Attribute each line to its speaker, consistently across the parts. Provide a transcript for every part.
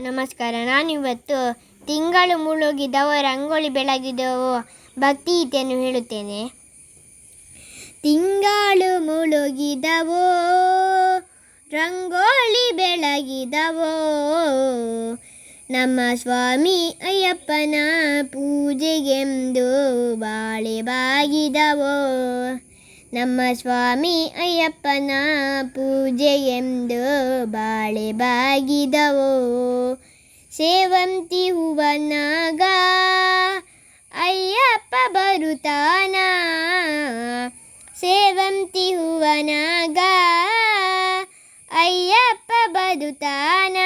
Speaker 1: ನಮಸ್ಕಾರ. ನಾನಿವತ್ತು ತಿಂಗಳು ಮುಳುಗಿದವ ರಂಗೋಲಿ ಭಕ್ತಿ ಗೀತೆಯನ್ನು ಹೇಳುತ್ತೇನೆ. ತಿಂಗಳು ಮುಳುಗಿದವೋ, ರಂಗೋಲಿ ಬೆಳಗಿದವೋ, ನಮ್ಮ ಸ್ವಾಮಿ ಅಯ್ಯಪ್ಪನ ಪೂಜೆಗೆಂದು ಬಾಳೆ ಬಾಗಿದವೋ ನಮ್ಮ ಸ್ವಾಮಿ ಅಯ್ಯಪ್ಪನ ಪೂಜೆ ಎಂದು ಬಾಳೆ ಬಾಗಿದವೋ. ಸೇವಂತಿ ಹೂವನಾಗ ಅಯ್ಯಪ್ಪ ಬರುತ್ತಾನ. ಸೇವಂತಿ ಹೂವನಾಗ ಅಯ್ಯಪ್ಪ ಬರುತ್ತಾನ.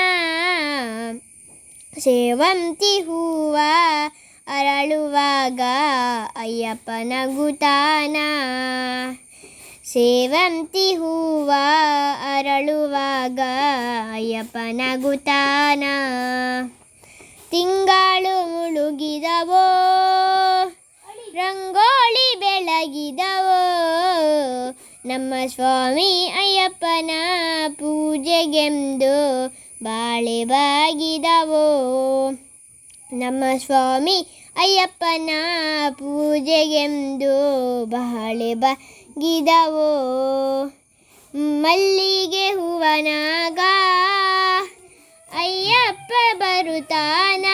Speaker 1: ಸೇವಂತಿ ಹೂವ ಅರಳುವಾಗ ಅಯ್ಯಪ್ಪ ನಗುತ್ತಾನ. ಸೇವಂತಿ ಹೂವ ಅರಳುವಾಗ ಅಯ್ಯಪ್ಪನಗುತಾನ. ತಿಂಗಳು ಮುಳುಗಿದವೋ ರಂಗೋಳಿ ಬೆಳಗಿದವೋ, ನಮ್ಮ ಸ್ವಾಮಿ ಅಯ್ಯಪ್ಪನ ಪೂಜೆಗೆಂದು ಬಾಳೆ ಬಾಗಿದವೋ, ನಮ್ಮ ಸ್ವಾಮಿ ಅಯ್ಯಪ್ಪನ ಪೂಜೆಗೆಂದು ಬಾಳೆ ಬಾಗಿದವೋ ಮಲ್ಲಿಗೆ ಹೂವನಾಗ ಅಯ್ಯಪ್ಪ ಬರುತ್ತಾನ?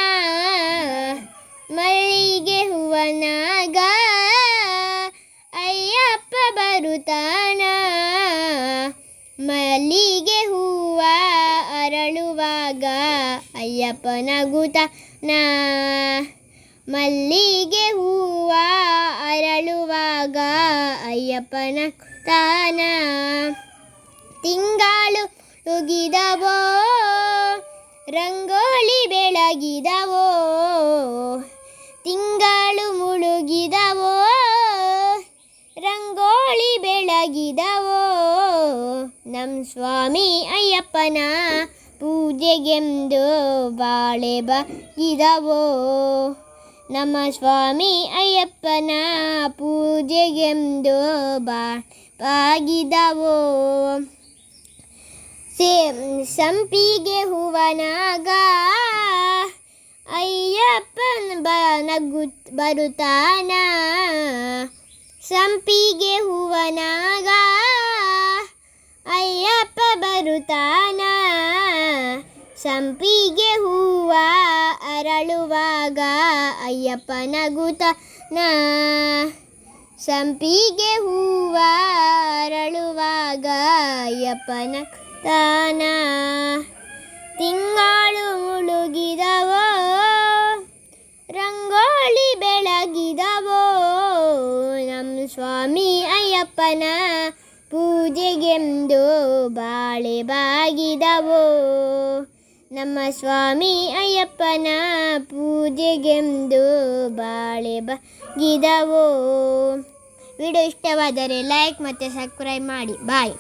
Speaker 1: ಮಲ್ಲಿಗೆ ಹೂವನಾಗ ಅಯ್ಯಪ್ಪ ಬರುತ್ತಾನ? ಮಲ್ಲಿಗೆ ಹೂವ ಅರಳುವಾಗ ಅಯ್ಯಪ್ಪ ನಾ ಮಲ್ಲಿಗೆ ಹೂವ ಅರಳುವಾಗ ಅಯ್ಯಪ್ಪ ತಾನ. ತಿಂಗಳು ಮುಗಿದವೋ ರಂಗೋಲಿ ಬೆಳಗಿದವೋ, ತಿಂಗಳು ಮುಳುಗಿದವೋ, ರಂಗೋಲಿ ಬೆಳಗಿದವೋ ನಮ್ಮ ಸ್ವಾಮಿ ಅಯ್ಯಪ್ಪನ ಪೂಜೆಗೆಂದು ಬಾಳೆ ಬಾಗಿದವೋ ನಮ್ಮ ಸ್ವಾಮಿ ಅಯ್ಯಪ್ಪನ ಪೂಜೆಗೆಂದು ಬಾಗಿದವೋ. ಸೇ, ಸಂಪಿಗೆ ಹೂವನಾಗ ಅಯ್ಯಪ್ಪನ ಬ, ನಗು, ಬರುತ್ತಾನ. ಸಂಪಿಗೆ ಹೂವನಾಗ ಅಯ್ಯಪ್ಪ ಸಂಪಿಗೆ ಹೂವ ಅರಳುವಾಗ ಅಯ್ಯಪ್ಪ ನಾ. ಸಂಪಿಗೆ ಹೂವ ಅರಳುವಾಗ ಅಯ್ಯಪ್ಪನ ತಾನ. ತಿಂಗಳು ಮುಳುಗಿದವೋ, ರಂಗೋಲಿ ಬೆಳಗಿದವೋ, ನಮ್ಮ ಸ್ವಾಮಿ ಅಯ್ಯಪ್ಪನ ಪೂಜೆಗೆಂದು ಬಾಳೆ ಬಾಗಿದವೋ. ನಮ್ಮ ಸ್ವಾಮಿ ಅಯ್ಯಪ್ಪನ ಪೂಜೆಗೆಂದು ಬಾಳೆ ಬಗಿದವೋ ವಿಡಿಯೋ ಇಷ್ಟವಾದರೆ ಲೈಕ್ ಮತ್ತು ಸಬ್ಸ್ಕ್ರೈಬ್ ಮಾಡಿ. ಬಾಯ್.